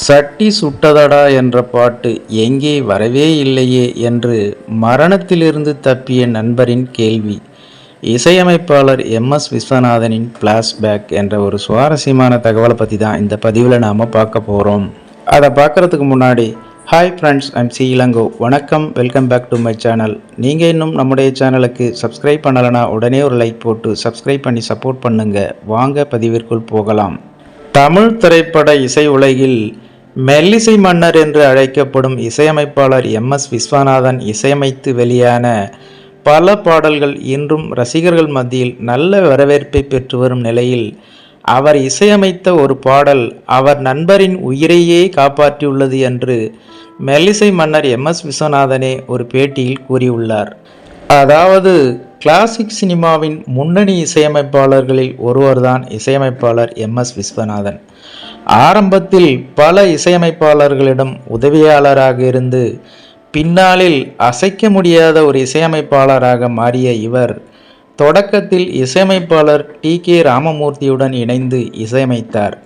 சட்டி சுட்டதடா என்ற பாட்டு எங்கே வரவே இல்லையே என்று மரணத்திலிருந்து தப்பிய நண்பரின் கேள்வி. இசையமைப்பாளர் எம். எஸ். விஸ்வநாதனின் ஃப்ளாஷ்பேக் என்ற ஒரு சுவாரஸ்யமான தகவலை பற்றி தான் இந்த பதிவில் நாம் பார்க்க போகிறோம் அதை பார்க்குறதுக்கு முன்னாடி hi friends I'm C Elango. வணக்கம் welcome back to my channel நீங்கள் இன்னும் நம்முடைய சேனலுக்கு சப்ஸ்கிரைப் பண்ணலைன்னா உடனே ஒரு லைக் போட்டு சப்ஸ்கிரைப் பண்ணி சப்போர்ட் பண்ணுங்கள் வாங்க பதிவிற்குள் போகலாம். தமிழ் திரைப்பட இசை உலகில் மெல்லிசை மன்னர் என்று அழைக்கப்படும் இசையமைப்பாளர் எம். எஸ். விஸ்வநாதன் இசையமைத்து வெளியான பல பாடல்கள் இன்றும் ரசிகர்கள் மத்தியில் நல்ல வரவேற்பை பெற்று வரும் நிலையில் அவர் இசையமைத்த ஒரு பாடல் அவர் நண்பரின் உயிரையே காப்பாற்றியுள்ளது என்று மெல்லிசை மன்னர் எம். எஸ். விஸ்வநாதனே ஒரு பேட்டியில் கூறியுள்ளார். அதாவது கிளாசிக் சினிமாவின் முன்னணி இசையமைப்பாளர்களில் ஒருவர்தான் இசையமைப்பாளர் எம். எஸ். விஸ்வநாதன். ஆரம்பத்தில் பல இசையமைப்பாளர்களிடம் உதவியாளராக இருந்து பின்னாளில் அசைக்க முடியாத ஒரு இசையமைப்பாளராக மாறிய இவர் தொடக்கத்தில் இசையமைப்பாளர் டி. கே. ராமமூர்த்தியுடன் இணைந்து இசையமைத்தார்.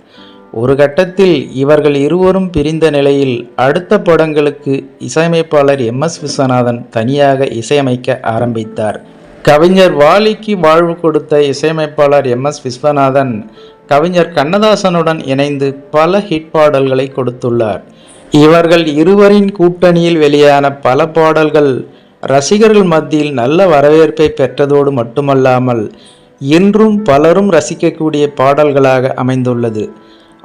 ஒரு கட்டத்தில் இவர்கள் இருவரும் பிரிந்த நிலையில் அடுத்த படங்களுக்கு இசையமைப்பாளர் எம் எஸ் விஸ்வநாதன் தனியாக இசையமைக்க ஆரம்பித்தார். கவிஞர் வாலிக்கு வாழ்வு கொடுத்த இசையமைப்பாளர் எம் எஸ் விஸ்வநாதன் கவிஞர் கண்ணதாசனுடன் இணைந்து பல ஹிட் பாடல்களை கொடுத்துள்ளார். இவர்கள் இருவரின் கூட்டணியில் வெளியான பல பாடல்கள் ரசிகர்கள் மத்தியில் நல்ல வரவேற்பை பெற்றதோடு மட்டுமல்லாமல் இன்றும் பலரும் ரசிக்கக்கூடிய பாடல்களாக அமைந்துள்ளது.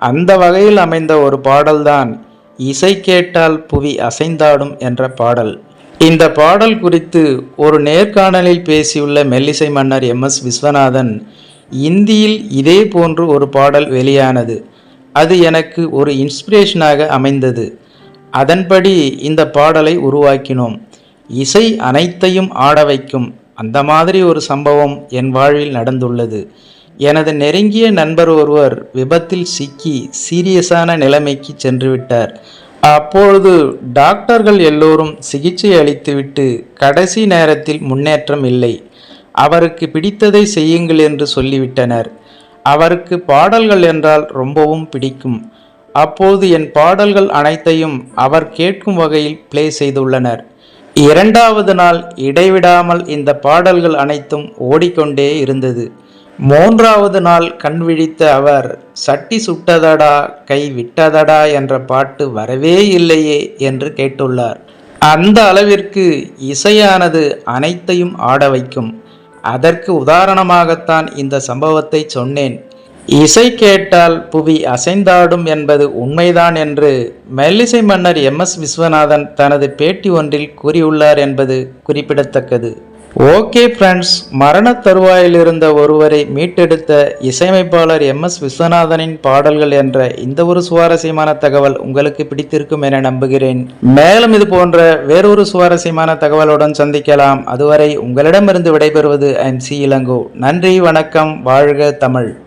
அந்த வகையில் அமைந்த ஒரு பாடல்தான் இசை கேட்டால் புவி அசைந்தாடும் என்ற பாடல். இந்த பாடல் குறித்து ஒரு நேர்காணலில் பேசியுள்ள மெல்லிசை மன்னர் எம். எஸ். விஸ்வநாதன் இந்தியில் இதே போன்று ஒரு பாடல் வெளியானது. அது எனக்கு ஒரு இன்ஸ்பிரேஷனாக அமைந்தது. அதன்படி இந்த பாடலை உருவாக்கினோம். இசை அனைத்தையும் ஆட வைக்கும் அந்த மாதிரி ஒரு சம்பவம் என் வாழ்வில் நடந்துள்ளது. எனது நெருங்கிய நண்பர் ஒருவர் விபத்தில் சிக்கி சீரியஸான நிலைமைக்கு சென்றுவிட்டார். அப்பொழுது டாக்டர்கள் எல்லோரும் சிகிச்சை அளித்துவிட்டு கடைசி நேரத்தில் முன்னேற்றம் இல்லை. அவருக்கு பிடித்ததை செய்யுங்கள் என்று சொல்லிவிட்டனர். அவருக்கு பாடல்கள் என்றால் ரொம்பவும் பிடிக்கும். அப்போது என் பாடல்கள் அனைத்தையும் அவர் கேட்கும் வகையில் ப்ளே செய்துள்ளனர். இரண்டாவது நாள் இடைவிடாமல் இந்த பாடல்கள் அனைத்தும் ஓடிக்கொண்டே இருந்தது. மூன்றாவது நாள் கண் விழித்த அவர் சட்டி சுட்டதடா கை விட்டதடா என்ற பாட்டு வரவே இல்லையே என்று கேட்டுள்ளார். அந்த அளவிற்கு இசையானது அனைத்தையும் ஆட வைக்கும். அதற்கு உதாரணமாகத்தான் இந்த சம்பவத்தை சொன்னேன். இசை கேட்டால் புவி அசைந்தாடும் என்பது உண்மைதான் என்று மெல்லிசை மன்னர் எம். எஸ். விஸ்வநாதன் தனது பேட்டி ஒன்றில் கூறியுள்ளார் என்பது குறிப்பிடத்தக்கது. ஓகே ஃப்ரெண்ட்ஸ் மரண தருவாயில் இருந்த ஒருவரை மீட்டெடுத்த இசையமைப்பாளர் எம் எஸ் விஸ்வநாதனின் பாடல்கள் என்ற இந்த ஒரு சுவாரஸ்யமான தகவல் உங்களுக்கு பிடித்திருக்கும் என நம்புகிறேன். மேலும் இது போன்ற வேறொரு சுவாரஸ்யமான தகவலுடன் சந்திக்கலாம். அதுவரை உங்களிடமிருந்து விடைபெறுவது ஐம் சி இளங்கோ. நன்றி வணக்கம் வாழ்க தமிழ்.